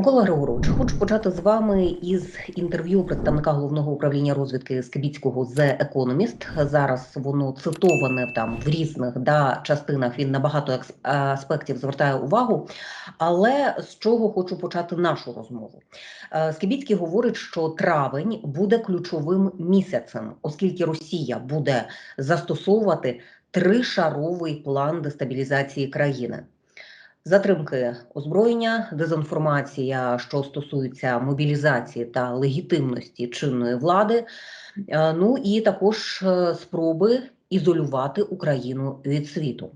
Микола Григорович, хочу почати з вами із інтерв'ю представника головного управління розвідки Скибіцького The Economist. Зараз воно цитоване там в різних да, частинах. Він на багато аспектів звертає увагу. Але з чого хочу почати нашу розмову? Е, Скибіцький говорить, що травень буде ключовим місяцем, оскільки Росія буде застосовувати тришаровий план дестабілізації країни. Затримки озброєння, дезінформація, що стосується мобілізації та легітимності чинної влади, е, ну і також е, спроби ізолювати Україну від світу.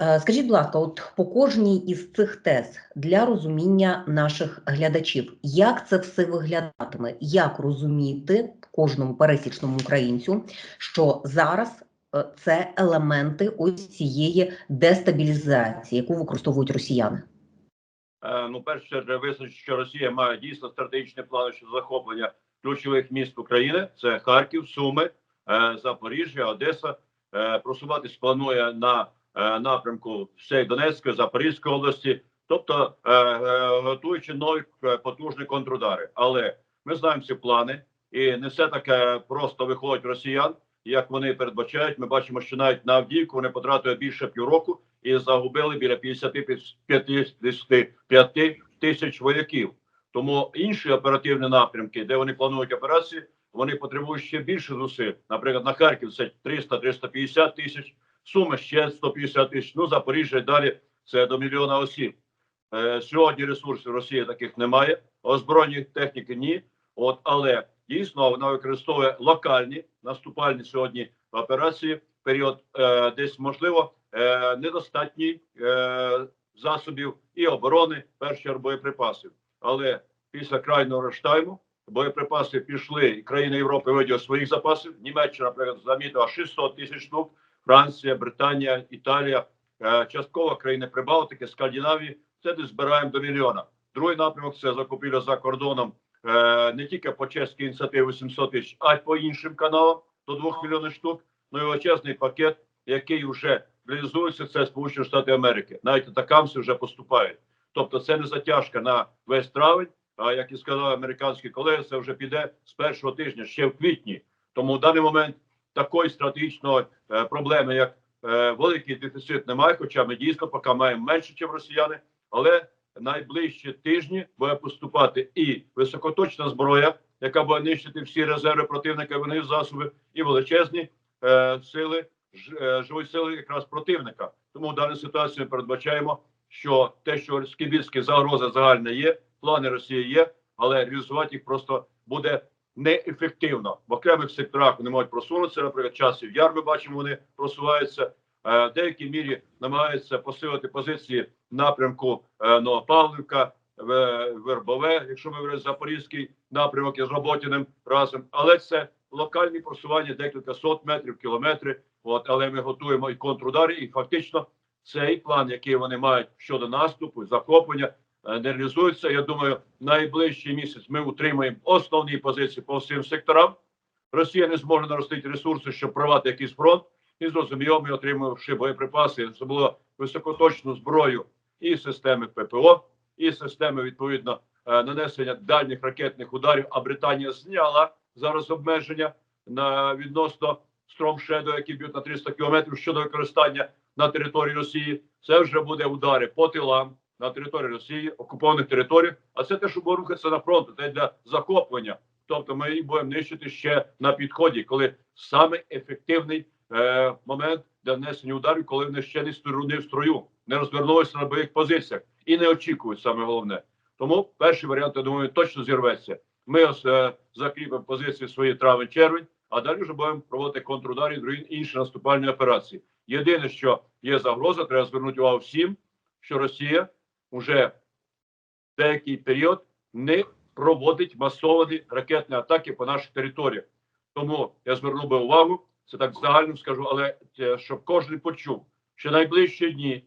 Е, Скажіть, будь ласка, от по кожній із цих тез для розуміння наших глядачів, як це все виглядатиме, як розуміти кожному пересічному українцю, що зараз це елементи ось цієї дестабілізації, яку використовують росіяни. Е, Ну, перше, визначити, що Росія має дійсно стратегічні плани щодо захоплення ключових міст України: це Харків, Суми, е, Запоріжжя, Одеса. Е, Просуватись планує на е, напрямку всієї Донецької, Запорізької області, тобто е, е, готуючи нові е, потужні контрудари. Але ми знаємо ці плани, і не все таке просто виходить росіян, як вони передбачають. Ми бачимо, що навіть на Авдіївку вони потратили більше півроку і загубили біля 55 тисяч вояків. Тому інші оперативні напрямки, де вони планують операції, вони потребують ще більше зусиль. Наприклад, на Харків це 300-350 тисяч, Суми ще 150 тисяч. Ну Запоріжжя і далі це до мільйона осіб. Е, сьогодні ресурсів Росії таких немає, озброєння техніки ні. От але дійсно вона використовує локальні наступальні сьогодні операції. Період е, десь можливо е, недостатній е, засобів і оборони, перші боєприпасів. Але після крайнього рештайму боєприпаси пішли, і країни Європи виділи своїх запасів. Німеччина, наприклад, замітила 600 тисяч штук, Франція, Британія, Італія, е, частково країни Прибалтики, Скандинавії. Це десь збираємо до мільйона. Другий напрямок це закупівля за кордоном не тільки по чеській ініціативі 700 тисяч, а й по іншим каналам до 2 мільйонів штук. Ну і величезний пакет, який вже реалізується, це Сполучені Штати Америки. Навіть атакамси вже поступають. Тобто, це не затяжка на весь травень. А як і сказали американські колеги, це вже піде з першого тижня, ще в квітні. Тому в даний момент такої стратегічної е, проблеми, як е, великий дефіцит, немає. Хоча ми дійсно поки маємо менше, ніж росіяни, але найближчі тижні буде поступати і високоточна зброя, яка буде нищити всі резерви противника, вони засоби, і величезні е, сили ж- е, живої сили якраз противника. Тому в даній ситуації ми передбачаємо, що те, що скібільські загрози загальна є, плани Росії є, але реалізувати їх просто буде неефективно. В окремих секторах вони можуть просунутися. Наприклад, часів яр ми бачимо, вони просуваються. Е, В деякій мірі намагаються посилити позиції напрямку е, Новопавлівка, Вербове, якщо ми говоримо Запорізький напрямок із Роботіним разом, але це локальні просування декілька сот метрів, кілометри. От, але ми готуємо і контрудари, і фактично цей план, який вони мають щодо наступу, захоплення, е, не реалізується. Я думаю, найближчий місяць ми утримаємо основні позиції по всім секторам. Росія не зможе наростити ресурси, щоб провати якийсь фронт. І зрозуміло, ми отримавши боєприпаси, це було високоточну зброю і системи ППО, і системи відповідно е, нанесення дальніх ракетних ударів. А Британія зняла зараз обмеження на відносно Storm Shadow, які б'ють на 300 кілометрів щодо використання на території Росії. Це вже буде удари по тилам на території Росії, окупованих територіях. А це те, що буде рухатися на фронт, це для захоплення. Тобто ми їх будемо нищити ще на підході, коли саме ефективний е, момент для нанесення ударів, коли вони ще не стру- не в строю, не розвернулися на бойових позиціях і не очікують саме головне. Тому перший варіант, я думаю, точно зірветься. Ми е, закріпимо позиції свої травень-червень, а далі вже будемо проводити контрудари і інші наступальні операції. Єдине, що є загроза, треба звернути увагу всім, що Росія вже деякий період не проводить масовані ракетні атаки по наших територіях. Тому я звернув би увагу, це так загально скажу, але е, щоб кожен почув, що найближчі дні,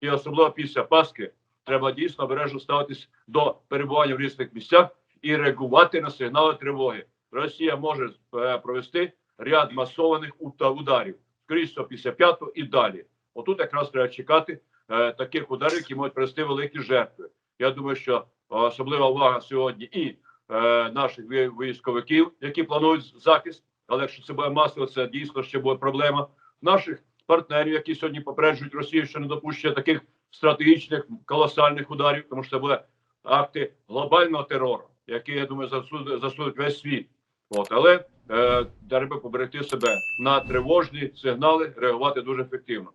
і особливо після Пасхи, треба дійсно обережно ставитись до перебування в різних місцях і реагувати на сигнали тривоги. Росія може е, провести ряд масованих ударів, скоріше після п'ятого і далі. Отут якраз треба чекати е, таких ударів, які можуть привести великі жертви. Я думаю, що особлива увага сьогодні і е, наших військовиків, які планують захист. Але якщо це буде масово, це дійсно ще буде проблема. Наших партнерів, які сьогодні попереджують Росію, що не допущує таких стратегічних колосальних ударів, тому що це буде акти глобального терору, які я думаю засудить, засудить весь світ. От але е, треба поберегти себе на тривожні сигнали, реагувати дуже ефективно.